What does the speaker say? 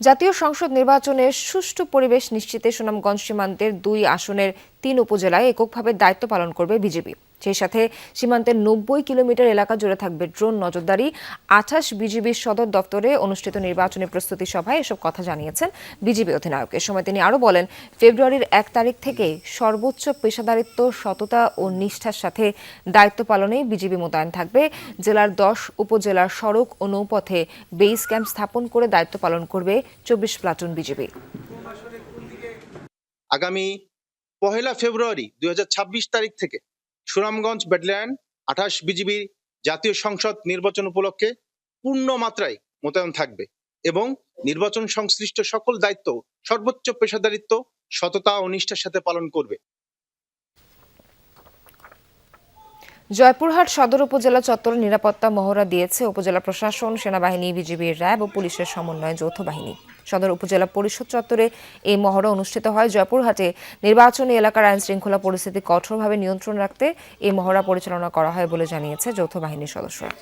জাতীয় সংসদ নির্বাচনে সুষ্ঠু পরিবেশ নিশ্চিতে সুনামগঞ্জ সীমান্তের দুই আসনের তিন উপজেলায় এককভাবে দায়িত্ব পালন করবে বিজেপি। সেই সাথে সীমান্তের নব্বই কিলোমিটার এলাকা জুড়ে থাকবে ড্রোন নজরদারি। আঠাশ বিজিবির সদর দপ্তরে অনুষ্ঠিত নির্বাচনী প্রস্তুতি সভায় এসব কথা জানিয়েছেন বিজেপি অধিনায়ক। এ সময় তিনি আরও বলেন, ফেব্রুয়ারির এক তারিখ থেকে সর্বোচ্চ পেশাদারিত্ব, সততা ও নিষ্ঠার সাথে দায়িত্ব পালনে বিজিবি মোতায়েন থাকবে। জেলার দশ উপজেলার সড়ক ও নৌপথে বেস ক্যাম্প স্থাপন করে দায়িত্ব পালন করবে চব্বিশ প্লাটুন বিজিবি। আগামী পহেলা ফেব্রুয়ারি দুই তারিখ থেকে সুনামগঞ্জ ব্যাটালিয়ন আঠাশ বিজিবি জাতীয় সংসদ নির্বাচন উপলক্ষে পূর্ণ মাত্রায় মোতায়েন থাকবে এবং নির্বাচন সংশ্লিষ্ট সকল দায়িত্ব, সর্বোচ্চ পেশাদারিত্ব, সততা ও নিষ্ঠার সাথে পালন করবে। জয়পুরহাট সদর উপজেলা চত্বর নিরাপত্তা মহড়া দিয়েছে উপজেলা প্রশাসন, সেনাবাহিনী, বিজিবির র্যাব ও পুলিশের সমন্বয়ে যৌথ বাহিনী। সদর উপজেলা পরিষদ চত্বরে এই মহড়া অনুষ্ঠিত হয়। জয়পুরহাটে নির্বাচনী এলাকার আইন শৃঙ্খলা পরিস্থিতি কঠোরভাবে নিয়ন্ত্রণ রাখতে এই মহড়া পরিচালনা করা হয় বলে জানিয়েছে যৌথ বাহিনীর সদস্যরা।